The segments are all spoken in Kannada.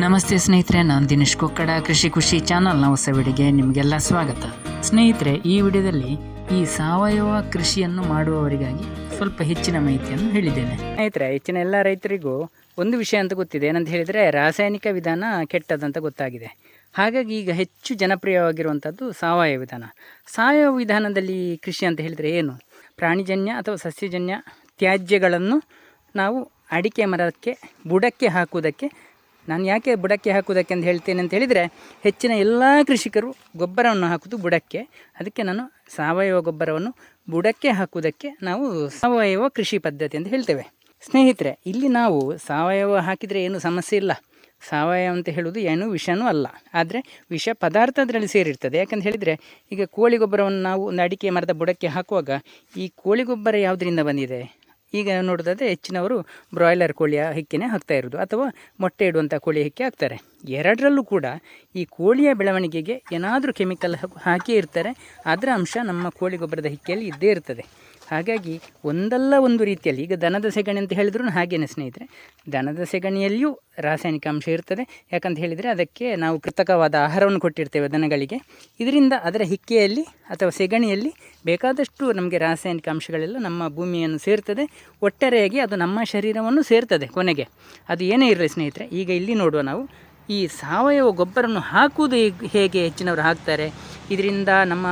ನಮಸ್ತೆ ಸ್ನೇಹಿತರೆ, ನಾನು ದಿನೇಶ್ ಕೊಕ್ಕಡ, ಕೃಷಿ ಖುಷಿ ಚಾನಲ್ನ ಹೊಸ ವಿಡಿಗೆ ನಿಮಗೆಲ್ಲ ಸ್ವಾಗತ. ಸ್ನೇಹಿತರೆ, ಈ ವಿಡಿಯೋದಲ್ಲಿ ಈ ಸಾವಯವ ಕೃಷಿಯನ್ನು ಮಾಡುವವರಿಗಾಗಿ ಸ್ವಲ್ಪ ಹೆಚ್ಚಿನ ಮಾಹಿತಿಯನ್ನು ಹೇಳಿದ್ದೇನೆ. ಸ್ನೇಹಿತರೆ, ಹೆಚ್ಚಿನ ಎಲ್ಲ ರೈತರಿಗೂ ಒಂದು ವಿಷಯ ಅಂತ ಗೊತ್ತಿದೆ. ಏನಂತ ಹೇಳಿದರೆ, ರಾಸಾಯನಿಕ ವಿಧಾನ ಕೆಟ್ಟದಂತ ಗೊತ್ತಾಗಿದೆ. ಹಾಗಾಗಿ ಈಗ ಹೆಚ್ಚು ಜನಪ್ರಿಯವಾಗಿರುವಂಥದ್ದು ಸಾವಯವ ವಿಧಾನ. ಸಾವಯವ ವಿಧಾನದಲ್ಲಿ ಕೃಷಿ ಅಂತ ಹೇಳಿದರೆ ಏನು? ಪ್ರಾಣಿಜನ್ಯ ಅಥವಾ ಸಸ್ಯಜನ್ಯ ತ್ಯಾಜ್ಯಗಳನ್ನು ನಾವು ಅಡಿಕೆ ಮರಕ್ಕೆ, ಬುಡಕ್ಕೆ ಹಾಕುವುದಕ್ಕೆ ನಾನು ಯಾಕೆ ಬುಡಕ್ಕೆ ಹಾಕುವುದಕ್ಕೆ ಅಂತ ಹೇಳ್ತೇನೆ ಅಂತ ಹೇಳಿದರೆ, ಹೆಚ್ಚಿನ ಎಲ್ಲ ಕೃಷಿಕರು ಗೊಬ್ಬರವನ್ನು ಹಾಕುವುದು ಬುಡಕ್ಕೆ. ಅದಕ್ಕೆ ನಾನು ಸಾವಯವ ಗೊಬ್ಬರವನ್ನು ಬುಡಕ್ಕೆ ಹಾಕುವುದಕ್ಕೆ ನಾವು ಸಾವಯವ ಕೃಷಿ ಪದ್ಧತಿ ಅಂತ ಹೇಳ್ತೇವೆ. ಸ್ನೇಹಿತರೆ, ಇಲ್ಲಿ ನಾವು ಸಾವಯವ ಹಾಕಿದರೆ ಏನು ಸಮಸ್ಯೆ ಇಲ್ಲ. ಸಾವಯವ ಅಂತ ಹೇಳುವುದು ಏನು ವಿಷನೂ ಅಲ್ಲ. ಆದರೆ ವಿಷ ಪದಾರ್ಥ ಅದರಲ್ಲಿ ಸೇರಿರ್ತದೆ. ಯಾಕಂತ ಹೇಳಿದರೆ, ಈಗ ಕೋಳಿ ಗೊಬ್ಬರವನ್ನು ನಾವು ಒಂದು ಅಡಿಕೆ ಮರದ ಬುಡಕ್ಕೆ ಹಾಕುವಾಗ ಈ ಕೋಳಿ ಗೊಬ್ಬರ ಯಾವುದರಿಂದ ಬಂದಿದೆ? ಈಗ ನೋಡೋದಾದರೆ ಹೆಚ್ಚಿನವರು ಬ್ರಾಯ್ಲರ್ ಕೋಳಿಯ ಹಿಕ್ಕಿನೇ ಹಾಕ್ತಾ ಇರೋದು, ಅಥವಾ ಮೊಟ್ಟೆ ಇಡುವಂಥ ಕೋಳಿ ಹಿಕ್ಕಿ ಹಾಕ್ತಾರೆ. ಎರಡರಲ್ಲೂ ಕೂಡ ಈ ಕೋಳಿಯ ಬೆಳವಣಿಗೆಗೆ ಏನಾದರೂ ಕೆಮಿಕಲ್ ಹಾಕಿ ಇರ್ತಾರೆ ಅದರ ಅಂಶ ನಮ್ಮ ಕೋಳಿ ಗೊಬ್ಬರದ ಹಿಕ್ಕಿಯಲ್ಲಿ ಇದ್ದೇ ಇರ್ತದೆ. ಹಾಗಾಗಿ ಒಂದಲ್ಲ ಒಂದು ರೀತಿಯಲ್ಲಿ, ಈಗ ದನದ ಸೆಗಣಿ ಅಂತ ಹೇಳಿದ್ರು ಹಾಗೇನೆ ಸ್ನೇಹಿತರೆ. ದನದ ಸೆಗಣಿಯಲ್ಲಿಯೂ ರಾಸಾಯನಿಕ ಅಂಶ ಇರ್ತದೆ. ಯಾಕಂತ ಹೇಳಿದರೆ ಅದಕ್ಕೆ ನಾವು ಕೃತಕವಾದ ಆಹಾರವನ್ನು ಕೊಟ್ಟಿರ್ತೇವೆ ದನಗಳಿಗೆ. ಇದರಿಂದ ಅದರ ಹಿಕ್ಕೆಯಲ್ಲಿ ಅಥವಾ ಸೆಗಣಿಯಲ್ಲಿ ಬೇಕಾದಷ್ಟು ನಮಗೆ ರಾಸಾಯನಿಕ ಅಂಶಗಳೆಲ್ಲ ನಮ್ಮ ಭೂಮಿಯನ್ನು ಸೇರ್ತದೆ. ಒಟ್ಟಾರೆಯಾಗಿ ಅದು ನಮ್ಮ ಶರೀರವನ್ನು ಸೇರ್ತದೆ ಕೊನೆಗೆ. ಅದು ಏನೇ ಇರಲಿ ಸ್ನೇಹಿತರೆ, ಈಗ ಇಲ್ಲಿ ನೋಡುವ ನಾವು, ಈ ಸಾವಯವ ಗೊಬ್ಬರವನ್ನು ಹಾಕುವುದು ಹೇಗೆ- ಹೆಚ್ಚಿನವರು ಹಾಕ್ತಾರೆ? ಇದರಿಂದ ನಮ್ಮ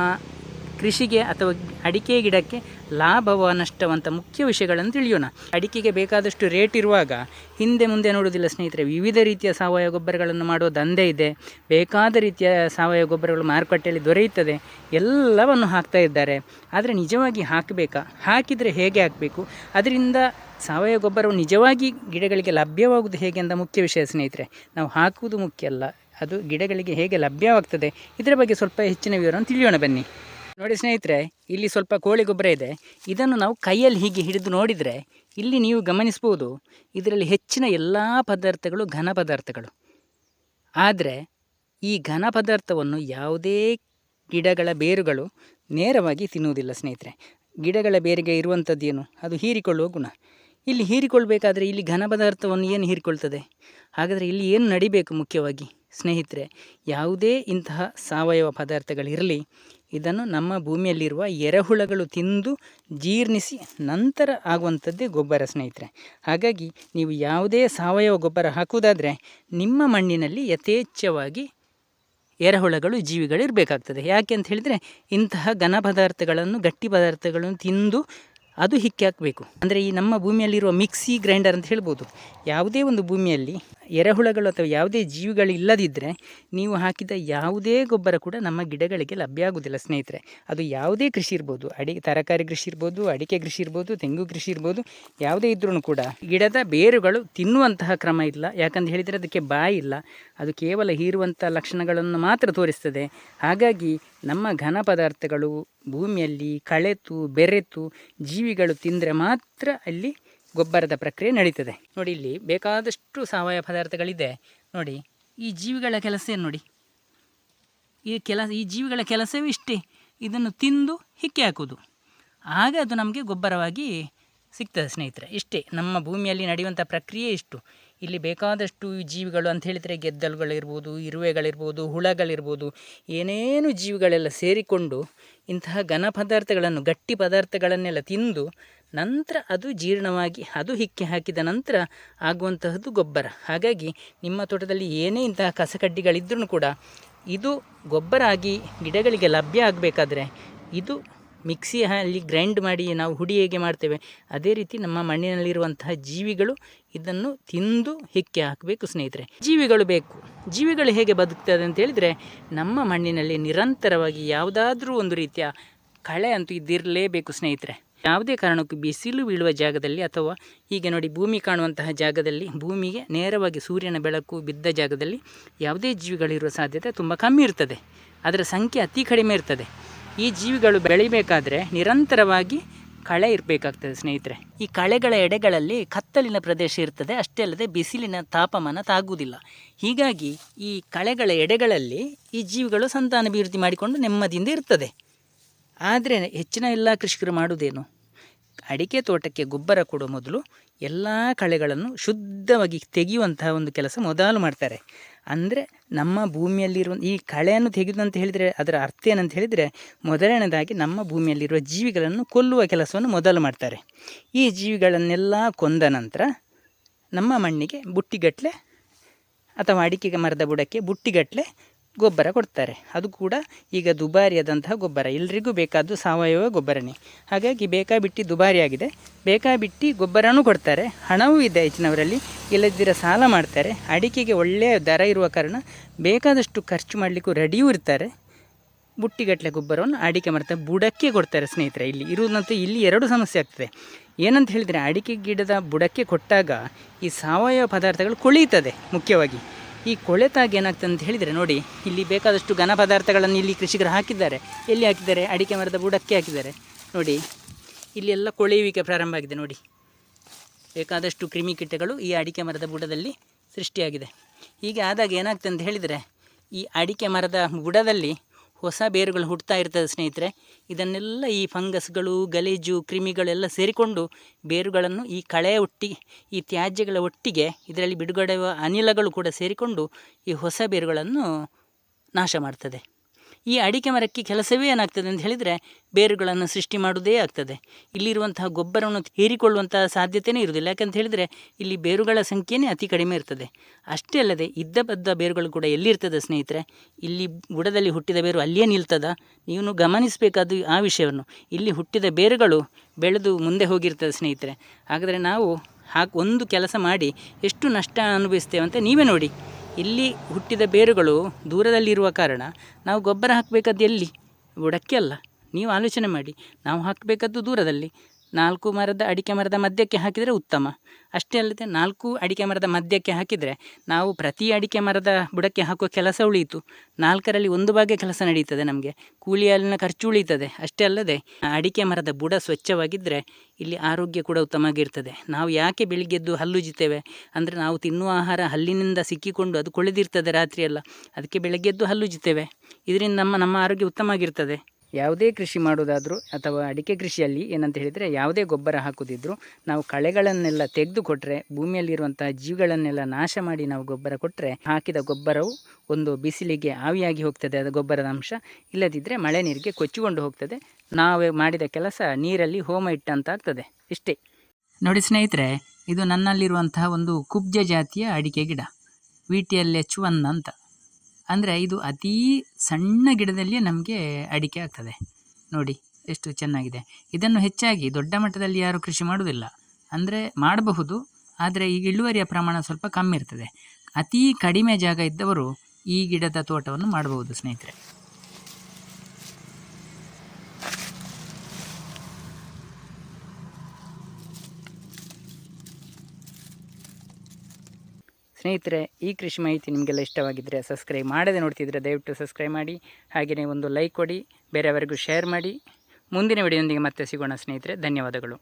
ಕೃಷಿಗೆ ಅಥವಾ ಅಡಿಕೆ ಗಿಡಕ್ಕೆ ಲಾಭವ ನಷ್ಟವಂತ ಮುಖ್ಯ ವಿಷಯಗಳನ್ನು ತಿಳಿಯೋಣ. ಅಡಿಕೆಗೆ ಬೇಕಾದಷ್ಟು ರೇಟ್ ಇರುವಾಗ ಹಿಂದೆ ಮುಂದೆ ನೋಡುವುದಿಲ್ಲ ಸ್ನೇಹಿತರೆ, ವಿವಿಧ ರೀತಿಯ ಸಾವಯವ ಗೊಬ್ಬರಗಳನ್ನು ಮಾಡುವ ದಂಧೆ ಇದೆ. ಬೇಕಾದ ರೀತಿಯ ಸಾವಯವ ಗೊಬ್ಬರಗಳು ಮಾರುಕಟ್ಟೆಯಲ್ಲಿ ದೊರೆಯುತ್ತದೆ. ಎಲ್ಲವನ್ನು ಹಾಕ್ತಾ ಇದ್ದಾರೆ. ಆದರೆ ನಿಜವಾಗಿ ಹಾಕಬೇಕಾ? ಹಾಕಿದರೆ ಹೇಗೆ ಹಾಕಬೇಕು? ಅದರಿಂದ ಸಾವಯವ ಗೊಬ್ಬರವು ನಿಜವಾಗಿ ಗಿಡಗಳಿಗೆ ಲಭ್ಯವಾಗುವುದು ಹೇಗೆ ಅಂತ ಮುಖ್ಯ ವಿಷಯ ಸ್ನೇಹಿತರೆ. ನಾವು ಹಾಕುವುದು ಮುಖ್ಯ ಅಲ್ಲ, ಅದು ಗಿಡಗಳಿಗೆ ಹೇಗೆ ಲಭ್ಯವಾಗ್ತದೆ? ಇದರ ಬಗ್ಗೆ ಸ್ವಲ್ಪ ಹೆಚ್ಚಿನ ವಿವರವನ್ನು ತಿಳಿಯೋಣ ಬನ್ನಿ. ನೋಡಿ ಸ್ನೇಹಿತರೆ, ಇಲ್ಲಿ ಸ್ವಲ್ಪ ಕೋಳಿ ಗೊಬ್ಬರ ಇದೆ. ಇದನ್ನು ನಾವು ಕೈಯಲ್ಲಿ ಹೀಗೆ ಹಿಡಿದು ನೋಡಿದರೆ ಇಲ್ಲಿ ನೀವು ಗಮನಿಸ್ಬೋದು ಇದರಲ್ಲಿ ಹೆಚ್ಚಿನ ಎಲ್ಲ ಪದಾರ್ಥಗಳು ಘನ ಪದಾರ್ಥಗಳು. ಆದರೆ ಈ ಘನ ಪದಾರ್ಥವನ್ನು ಯಾವುದೇ ಗಿಡಗಳ ಬೇರುಗಳು ನೇರವಾಗಿ ತಿನ್ನುವುದಿಲ್ಲ ಸ್ನೇಹಿತರೆ. ಗಿಡಗಳ ಬೇರಿಗೆ ಇರುವಂಥದ್ದೇನು ಅದು ಹೀರಿಕೊಳ್ಳುವ ಗುಣ. ಇಲ್ಲಿ ಹೀರಿಕೊಳ್ಬೇಕಾದ್ರೆ ಇಲ್ಲಿ ಘನ ಪದಾರ್ಥವನ್ನು ಏನು ಹೀರಿಕೊಳ್ತದೆ? ಹಾಗಾದರೆ ಇಲ್ಲಿ ಏನು ನಡಿಬೇಕು ಮುಖ್ಯವಾಗಿ ಸ್ನೇಹಿತರೆ? ಯಾವುದೇ ಇಂತಹ ಸಾವಯವ ಪದಾರ್ಥಗಳಿರಲಿ ಇದನ್ನು ನಮ್ಮ ಭೂಮಿಯಲ್ಲಿರುವ ಎರೆಹುಳಗಳು ತಿಂದು ಜೀರ್ಣಿಸಿ ನಂತರ ಆಗುವಂಥದ್ದೇ ಗೊಬ್ಬರ ಸ್ನೇಹಿತರೆ. ಹಾಗಾಗಿ ನೀವು ಯಾವುದೇ ಸಾವಯವ ಗೊಬ್ಬರ ಹಾಕುವುದಾದರೆ ನಿಮ್ಮ ಮಣ್ಣಿನಲ್ಲಿ ಯಥೇಚ್ಛವಾಗಿ ಎರೆಹುಳಗಳು ಜೀವಿಗಳು ಇರಬೇಕಾಗ್ತದೆ ಯಾಕೆ ಅಂತ ಹೇಳಿದರೆ ಇಂತಹ ಘನ ಪದಾರ್ಥಗಳನ್ನು, ಗಟ್ಟಿ ಪದಾರ್ಥಗಳನ್ನು ತಿಂದು ಅದು ಹಿಕ್ಕಿ ಹಾಕಬೇಕು. ಅಂದರೆ ಈ ನಮ್ಮ ಭೂಮಿಯಲ್ಲಿರುವ ಮಿಕ್ಸಿ ಗ್ರೈಂಡರ್ ಅಂತ ಹೇಳ್ಬೋದು. ಯಾವುದೇ ಒಂದು ಭೂಮಿಯಲ್ಲಿ ಎರೆಹುಳಗಳು ಅಥವಾ ಯಾವುದೇ ಜೀವಿಗಳು ಇಲ್ಲದಿದ್ದರೆ ನೀವು ಹಾಕಿದ ಯಾವುದೇ ಗೊಬ್ಬರ ಕೂಡ ನಮ್ಮ ಗಿಡಗಳಿಗೆ ಲಭ್ಯ ಆಗುವುದಿಲ್ಲ ಸ್ನೇಹಿತರೆ. ಅದು ಯಾವುದೇ ಕೃಷಿ ಇರ್ಬೋದು. ಅಡಿ, ತರಕಾರಿ ಕೃಷಿ ಇರ್ಬೋದು, ಅಡಿಕೆ ಕೃಷಿ ಇರ್ಬೋದು, ತೆಂಗು ಕೃಷಿ ಇರ್ಬೋದು, ಯಾವುದೇ ಇದ್ರೂ ಕೂಡ ಗಿಡದ ಬೇರುಗಳು ತಿನ್ನುವಂತಹ ಕ್ರಮ ಇಲ್ಲ. ಯಾಕಂತ ಹೇಳಿದರೆ ಅದಕ್ಕೆ ಬಾಯಿ ಇಲ್ಲ. ಅದು ಕೇವಲ ಹೀರುವಂಥ ಲಕ್ಷಣಗಳನ್ನು ಮಾತ್ರ ತೋರಿಸ್ತದೆ. ಹಾಗಾಗಿ ನಮ್ಮ ಘನ ಪದಾರ್ಥಗಳು ಭೂಮಿಯಲ್ಲಿ ಕಳೆತು, ಬೆರೆತು, ಜೀವಿಗಳು ತಿಂದರೆ ಮಾತ್ರ ಅಲ್ಲಿ ಗೊಬ್ಬರದ ಪ್ರಕ್ರಿಯೆ ನಡೀತದೆ. ನೋಡಿ, ಇಲ್ಲಿ ಬೇಕಾದಷ್ಟು ಸಾವಯವ ಪದಾರ್ಥಗಳಿದೆ. ನೋಡಿ, ಈ ಜೀವಿಗಳ ಕೆಲಸ ಏನು ನೋಡಿ? ಈ ಕೆಲಸ ಈ ಜೀವಿಗಳ ಕೆಲಸವೇ ಇಷ್ಟೇ. ಇದನ್ನು ತಿಂದು ಹಿಕ್ಕಿ ಹಾಕೋದು ಆಗ ಅದು ನಮಗೆ ಗೊಬ್ಬರವಾಗಿ ಸಿಗ್ತದೆ ಸ್ನೇಹಿತರೆ. ಇಷ್ಟೇ. ನಮ್ಮ ಭೂಮಿಯಲ್ಲಿ ನಡೆಯುವಂಥ ಪ್ರಕ್ರಿಯೆ ಇಷ್ಟು. ಇಲ್ಲಿ ಬೇಕಾದಷ್ಟು ಜೀವಿಗಳು ಅಂತ ಹೇಳಿದರೆ ಗೆದ್ದಲುಗಳಿರ್ಬೋದು, ಇರುವೆಗಳಿರ್ಬೋದು, ಹುಳಗಳಿರ್ಬೋದು, ಏನೇನು ಜೀವಿಗಳೆಲ್ಲ ಸೇರಿಕೊಂಡು ಇಂತಹ ಘನ ಪದಾರ್ಥಗಳನ್ನು, ಗಟ್ಟಿ ಪದಾರ್ಥಗಳನ್ನೆಲ್ಲ ತಿಂದು ನಂತರ ಅದು ಜೀರ್ಣವಾಗಿ, ಅದು ಹಿಕ್ಕಿ ಹಾಕಿದ ನಂತರ ಆಗುವಂತಹದ್ದು ಗೊಬ್ಬರ. ಹಾಗಾಗಿ ನಿಮ್ಮ ತೋಟದಲ್ಲಿ ಏನೇ ಇಂತಹ ಕಸಕಡ್ಡಿಗಳಿದ್ರೂ ಕೂಡ ಇದು ಗೊಬ್ಬರ ಆಗಿ ಗಿಡಗಳಿಗೆ ಲಭ್ಯ ಆಗಬೇಕಾದ್ರೆ ಇದು ಮಿಕ್ಸಿಯಲ್ಲಿ ಗ್ರೈಂಡ್ ಮಾಡಿ ನಾವು ಹುಡಿ ಹೇಗೆ ಮಾಡ್ತೇವೆ, ಅದೇ ರೀತಿ ನಮ್ಮ ಮಣ್ಣಿನಲ್ಲಿರುವಂತಹ ಜೀವಿಗಳು ಇದನ್ನು ತಿಂದು ಹಿಕ್ಕೆ ಹಾಕಬೇಕು ಸ್ನೇಹಿತರೆ. ಜೀವಿಗಳು ಬೇಕು. ಜೀವಿಗಳು ಹೇಗೆ ಬದುಕ್ತದೆ ಅಂತ ಹೇಳಿದರೆ, ನಮ್ಮ ಮಣ್ಣಿನಲ್ಲಿ ನಿರಂತರವಾಗಿ ಯಾವುದಾದ್ರೂ ಒಂದು ರೀತಿಯ ಕಳೆ ಅಂತೂ ಇದ್ದಿರಲೇಬೇಕು ಸ್ನೇಹಿತರೆ. ಯಾವುದೇ ಕಾರಣಕ್ಕೂ ಬಿಸಿಲು ಬೀಳುವ ಜಾಗದಲ್ಲಿ ಅಥವಾ ಹೀಗೆ ನೋಡಿ ಭೂಮಿ ಕಾಣುವಂತಹ ಜಾಗದಲ್ಲಿ, ಭೂಮಿಗೆ ನೇರವಾಗಿ ಸೂರ್ಯನ ಬೆಳಕು ಬಿದ್ದ ಜಾಗದಲ್ಲಿ ಯಾವುದೇ ಜೀವಿಗಳಿರುವ ಸಾಧ್ಯತೆ ತುಂಬ ಕಮ್ಮಿ ಇರ್ತದೆ. ಅದರ ಸಂಖ್ಯೆ ಅತಿ ಕಡಿಮೆ ಇರ್ತದೆ. ಈ ಜೀವಿಗಳು ಬೆಳಿಬೇಕಾದ್ರೆ ನಿರಂತರವಾಗಿ ಕಳೆ ಇರಬೇಕಾಗ್ತದೆ ಸ್ನೇಹಿತರೆ. ಈ ಕಳೆಗಳ ಎಡೆಗಳಲ್ಲಿ ಕತ್ತಲಿನ ಪ್ರದೇಶ ಇರ್ತದೆ, ಅಷ್ಟೇ ಅಲ್ಲದೆ ಬಿಸಿಲಿನ ತಾಪಮಾನ ತಾಗುವುದಿಲ್ಲ. ಹೀಗಾಗಿ ಈ ಕಳೆಗಳ ಎಡೆಗಳಲ್ಲಿ ಈ ಜೀವಿಗಳು ಸಂತಾನಾಭಿವೃದ್ಧಿ ಮಾಡಿಕೊಂಡು ನೆಮ್ಮದಿಯಿಂದ ಇರ್ತದೆ. ಆದರೆ ಹೆಚ್ಚಿನ ಎಲ್ಲ ಕೃಷಿಕರು ಮಾಡುವುದೇನು? ಅಡಿಕೆ ತೋಟಕ್ಕೆ ಗೊಬ್ಬರ ಕೊಡುವ ಮೊದಲು ಎಲ್ಲ ಕಳೆಗಳನ್ನು ಶುದ್ಧವಾಗಿ ತೆಗೆಯುವಂತಹ ಒಂದು ಕೆಲಸ ಮೊದಲು ಮಾಡ್ತಾರೆ. ಅಂದರೆ ನಮ್ಮ ಭೂಮಿಯಲ್ಲಿರುವ ಈ ಕಳೆಯನ್ನು ತೆಗೆದು ಅಂತ ಹೇಳಿದರೆ ಅದರ ಅರ್ಥ ಏನಂತ ಹೇಳಿದರೆ ಮೊದಲನೇದಾಗಿ ನಮ್ಮ ಭೂಮಿಯಲ್ಲಿರುವ ಜೀವಿಗಳನ್ನು ಕೊಲ್ಲುವ ಕೆಲಸವನ್ನು ಮೊದಲು ಮಾಡ್ತಾರೆ. ಈ ಜೀವಿಗಳನ್ನೆಲ್ಲ ಕೊಂದ ನಂತರ ನಮ್ಮ ಮಣ್ಣಿಗೆ ಬುಟ್ಟಿಗಟ್ಟಲೆ ಅಥವಾ ಅಡಿಕೆ ಮರದ ಬುಡಕ್ಕೆ ಬುಟ್ಟಿಗಟ್ಟಲೆ ಗೊಬ್ಬರ ಕೊಡ್ತಾರೆ. ಅದು ಕೂಡ ಈಗ ದುಬಾರಿಯಾದಂತಹ ಗೊಬ್ಬರ. ಎಲ್ರಿಗೂ ಬೇಕಾದ್ದು ಸಾವಯವ ಗೊಬ್ಬರನೇ. ಹಾಗಾಗಿ ಬೇಕಾಬಿಟ್ಟಿ ದುಬಾರಿಯಾಗಿದೆ. ಬೇಕಾಬಿಟ್ಟಿ ಗೊಬ್ಬರನೂ ಕೊಡ್ತಾರೆ. ಹಣವೂ ಇದೆ ಹೆಚ್ಚಿನವರಲ್ಲಿ. ಇಲ್ಲದಿರ ಸಾಲ ಮಾಡ್ತಾರೆ. ಅಡಿಕೆಗೆ ಒಳ್ಳೆಯ ದರ ಇರುವ ಕಾರಣ ಬೇಕಾದಷ್ಟು ಖರ್ಚು ಮಾಡಲಿಕ್ಕೂ ರೆಡಿಯೂ ಇರ್ತಾರೆ. ಬುಟ್ಟಿಗಟ್ಟಲೆ ಗೊಬ್ಬರವನ್ನು ಅಡಿಕೆ ಮಾಡ್ತಾರೆ ಬುಡಕ್ಕೆ ಕೊಡ್ತಾರೆ ಸ್ನೇಹಿತರೆ. ಇಲ್ಲಿ ಇರುವುದಂತೂ ಇಲ್ಲಿ ಎರಡು ಸಮಸ್ಯೆ ಆಗ್ತದೆ. ಏನಂತ ಹೇಳಿದರೆ ಅಡಿಕೆ ಗಿಡದ ಬುಡಕ್ಕೆ ಕೊಟ್ಟಾಗ ಈ ಸಾವಯವ ಪದಾರ್ಥಗಳು ಕೊಳೆಯುತ್ತದೆ, ಮುಖ್ಯವಾಗಿ. ಈ ಕೊಳೆತಾಗಿ ಏನಾಗ್ತದೆ ಅಂತ ಹೇಳಿದರೆ ನೋಡಿ, ಇಲ್ಲಿ ಬೇಕಾದಷ್ಟು ಘನ ಪದಾರ್ಥಗಳನ್ನು ಇಲ್ಲಿ ಕೃಷಿಕರು ಹಾಕಿದ್ದಾರೆ. ಎಲ್ಲಿ ಹಾಕಿದ್ದಾರೆ? ಅಡಿಕೆ ಮರದ ಬುಡಕ್ಕೆ ಹಾಕಿದ್ದಾರೆ. ನೋಡಿ, ಇಲ್ಲಿ ಎಲ್ಲ ಕೊಳೆಯುವಿಕೆ ಪ್ರಾರಂಭ ಆಗಿದೆ ನೋಡಿ. ಬೇಕಾದಷ್ಟು ಕ್ರಿಮಿಕೀಟಗಳು ಈ ಅಡಿಕೆ ಮರದ ಬುಡದಲ್ಲಿ ಸೃಷ್ಟಿಯಾಗಿದೆ. ಹೀಗೆ ಆದಾಗ ಏನಾಗ್ತದೆ ಅಂತ ಹೇಳಿದರೆ, ಈ ಅಡಿಕೆ ಮರದ ಬುಡದಲ್ಲಿ ಹೊಸ ಬೇರುಗಳು ಹುಟ್ಟುತ್ತಾ ಇರ್ತದೆ ಸ್ನೇಹಿತರೆ. ಇದನ್ನೆಲ್ಲ ಈ ಫಂಗಸ್ಗಳು, ಗಲೀಜು, ಕ್ರಿಮಿಗಳೆಲ್ಲ ಸೇರಿಕೊಂಡು ಬೇರುಗಳನ್ನು ಈ ಕಳೆಯ ಒಟ್ಟಿಗೆ ಈ ತ್ಯಾಜ್ಯಗಳ ಒಟ್ಟಿಗೆ ಇದರಲ್ಲಿ ಬಿಡುಗಡೆಯುವ ಅನಿಲಗಳು ಕೂಡ ಸೇರಿಕೊಂಡು ಈ ಹೊಸ ಬೇರುಗಳನ್ನು ನಾಶ ಮಾಡ್ತದೆ. ಈ ಅಡಿಕೆ ಮರಕ್ಕೆ ಕೆಲಸವೇ ಏನಾಗ್ತದೆ ಅಂತ ಹೇಳಿದರೆ ಬೇರುಗಳನ್ನು ಸೃಷ್ಟಿ ಮಾಡುವುದೇ ಆಗ್ತದೆ. ಇಲ್ಲಿರುವಂತಹ ಗೊಬ್ಬರವನ್ನು ಹೀರಿಕೊಳ್ಳುವಂತಹ ಸಾಧ್ಯತೆಯೇ ಇರುವುದಿಲ್ಲ. ಯಾಕಂತ ಹೇಳಿದರೆ ಇಲ್ಲಿ ಬೇರುಗಳ ಸಂಖ್ಯೆಯೇ ಅತಿ ಕಡಿಮೆ ಇರ್ತದೆ. ಅಷ್ಟೇ ಅಲ್ಲದೆ ಇದ್ದ ಬದ್ದ ಬೇರುಗಳು ಕೂಡ ಎಲ್ಲಿರ್ತದೆ ಸ್ನೇಹಿತರೆ? ಇಲ್ಲಿ ಬುಡದಲ್ಲಿ ಹುಟ್ಟಿದ ಬೇರು ಅಲ್ಲಿಯೇ ನಿಲ್ತದ. ನೀವು ಗಮನಿಸಬೇಕಾದ ಆ ವಿಷಯವನ್ನು. ಇಲ್ಲಿ ಹುಟ್ಟಿದ ಬೇರುಗಳು ಬೆಳೆದು ಮುಂದೆ ಹೋಗಿರ್ತದೆ ಸ್ನೇಹಿತರೆ. ಹಾಗಾದರೆ ನಾವು ಹಾಕಿ ಒಂದು ಕೆಲಸ ಮಾಡಿ ಎಷ್ಟು ನಷ್ಟ ಅನುಭವಿಸ್ತೇವೆ ಅಂತ ನೀವೇ ನೋಡಿ. ಇಲ್ಲಿ ಹುಟ್ಟಿದ ಬೇರುಗಳು ದೂರದಲ್ಲಿರುವ ಕಾರಣ ನಾವು ಗೊಬ್ಬರ ಹಾಕಬೇಕಾದ್ದು ಎಲ್ಲಿ? ಬುಡಕ್ಕೆ ಅಲ್ಲ. ನೀವು ಆಲೋಚನೆ ಮಾಡಿ. ನಾವು ಹಾಕಬೇಕಾದ್ದು ದೂರದಲ್ಲಿ. ನಾಲ್ಕು ಮರದ ಅಡಿಕೆ ಮರದ ಮಧ್ಯಕ್ಕೆ ಹಾಕಿದರೆ ಉತ್ತಮ. ಅಷ್ಟೇ ಅಲ್ಲದೆ ನಾಲ್ಕು ಅಡಿಕೆ ಮರದ ಮಧ್ಯಕ್ಕೆ ಹಾಕಿದರೆ ನಾವು ಪ್ರತಿ ಅಡಿಕೆ ಮರದ ಬುಡಕ್ಕೆ ಹಾಕುವ ಕೆಲಸ ಉಳಿಯಿತು. ನಾಲ್ಕರಲ್ಲಿ ಒಂದು ಭಾಗ ಕೆಲಸ ನಡೀತದೆ ನಮಗೆ. ಕೂಲಿ ಹಾಲಿನ ಖರ್ಚು ಉಳಿತದೆ. ಅಷ್ಟೇ ಅಲ್ಲದೆ ಅಡಿಕೆ ಮರದ ಬುಡ ಸ್ವಚ್ಛವಾಗಿದ್ದರೆ ಇಲ್ಲಿ ಆರೋಗ್ಯ ಕೂಡ ಉತ್ತಮವಾಗಿರ್ತದೆ ನಾವು ಯಾಕೆ ಬೆಳಿಗ್ಗೆದ್ದು ಹಲ್ಲುಜ್ಜುತ್ತೇವೆ ಅಂದರೆ ನಾವು ತಿನ್ನುವ ಆಹಾರ ಹಲ್ಲಿನಿಂದ ಸಿಕ್ಕಿಕೊಂಡು ಅದು ಕೊಳೆದಿರ್ತದೆ ರಾತ್ರಿಯೆಲ್ಲ. ಅದಕ್ಕೆ ಬೆಳಗ್ಗೆದ್ದು ಹಲ್ಲುಜ್ಜುತ್ತೇವೆ ಇದರಿಂದ ನಮ್ಮ ನಮ್ಮ ಆರೋಗ್ಯ ಉತ್ತಮವಾಗಿರ್ತದೆ ಯಾವುದೇ ಕೃಷಿ ಮಾಡೋದಾದರೂ ಅಥವಾ ಅಡಿಕೆ ಕೃಷಿಯಲ್ಲಿ ಏನಂತ ಹೇಳಿದರೆ ಯಾವುದೇ ಗೊಬ್ಬರ ಹಾಕೋದಿದ್ರು ನಾವು ಕಳೆಗಳನ್ನೆಲ್ಲ ತೆಗೆದು ಕೊಟ್ಟರೆ ಭೂಮಿಯಲ್ಲಿರುವಂತಹ ಜೀವಿಗಳನ್ನೆಲ್ಲ ನಾಶ ಮಾಡಿ ನಾವು ಗೊಬ್ಬರ ಕೊಟ್ಟರೆ ಹಾಕಿದ ಗೊಬ್ಬರವು ಒಂದು ಬಿಸಿಲಿಗೆ ಆವಿಯಾಗಿ ಹೋಗ್ತದೆ, ಅದು ಗೊಬ್ಬರದ ಅಂಶ. ಇಲ್ಲದಿದ್ದರೆ ಮಳೆ ನೀರಿಗೆ ಕೊಚ್ಚಿಕೊಂಡು ಹೋಗ್ತದೆ. ನಾವು ಮಾಡಿದ ಕೆಲಸ ನೀರಲ್ಲಿ ಹೋಮ ಇಟ್ಟಂತ ಆಗ್ತದೆ ಇಷ್ಟೇ. ನೋಡಿ ಸ್ನೇಹಿತರೆ, ಇದು ನನ್ನಲ್ಲಿರುವಂತಹ ಒಂದು ಕುಬ್ಜ ಜಾತಿಯ ಅಡಿಕೆ ಗಿಡ. ವಿ ಟಿ ಎಲ್ ಅಂತ. ಅಂದರೆ ಇದು ಅತೀ ಸಣ್ಣ ಗಿಡದಲ್ಲಿಯೇ ನಮಗೆ ಅಡಿಕೆ ಆಗ್ತದೆ. ನೋಡಿ, ಎಷ್ಟು ಚೆನ್ನಾಗಿದೆ. ಇದನ್ನು ಹೆಚ್ಚಾಗಿ ದೊಡ್ಡ ಮಟ್ಟದಲ್ಲಿ ಯಾರು ಕೃಷಿ ಮಾಡುವುದಿಲ್ಲ. ಅಂದರೆ ಮಾಡಬಹುದು, ಆದರೆ ಈಗ ಇಳುವರಿಯ ಪ್ರಮಾಣ ಸ್ವಲ್ಪ ಕಮ್ಮಿ ಇರ್ತದೆ. ಅತೀ ಕಡಿಮೆ ಜಾಗ ಇದ್ದವರು ಈ ಗಿಡದ ತೋಟವನ್ನು ಮಾಡಬಹುದು ಸ್ನೇಹಿತರೆ. ಸ್ನೇಹಿತರೆ, ಈ ಕೃಷಿ ಮಾಹಿತಿ ನಿಮಗೆಲ್ಲ ಇಷ್ಟವಾಗಿದ್ದರೆ ಸಬ್ಸ್ಕ್ರೈಬ್ ಮಾಡದೆ ನೋಡ್ತಿದ್ರೆ ದಯವಿಟ್ಟು ಸಬ್ಸ್ಕ್ರೈಬ್ ಮಾಡಿ, ಹಾಗೆಯೇ ಒಂದು ಲೈಕ್ ಕೊಡಿ, ಬೇರೆಯವರಿಗೂ ಶೇರ್ ಮಾಡಿ. ಮುಂದಿನ ವಿಡಿಯೋದೊಂದಿಗೆ ಮತ್ತೆ ಸಿಗೋಣ ಸ್ನೇಹಿತರೆ, ಧನ್ಯವಾದಗಳು.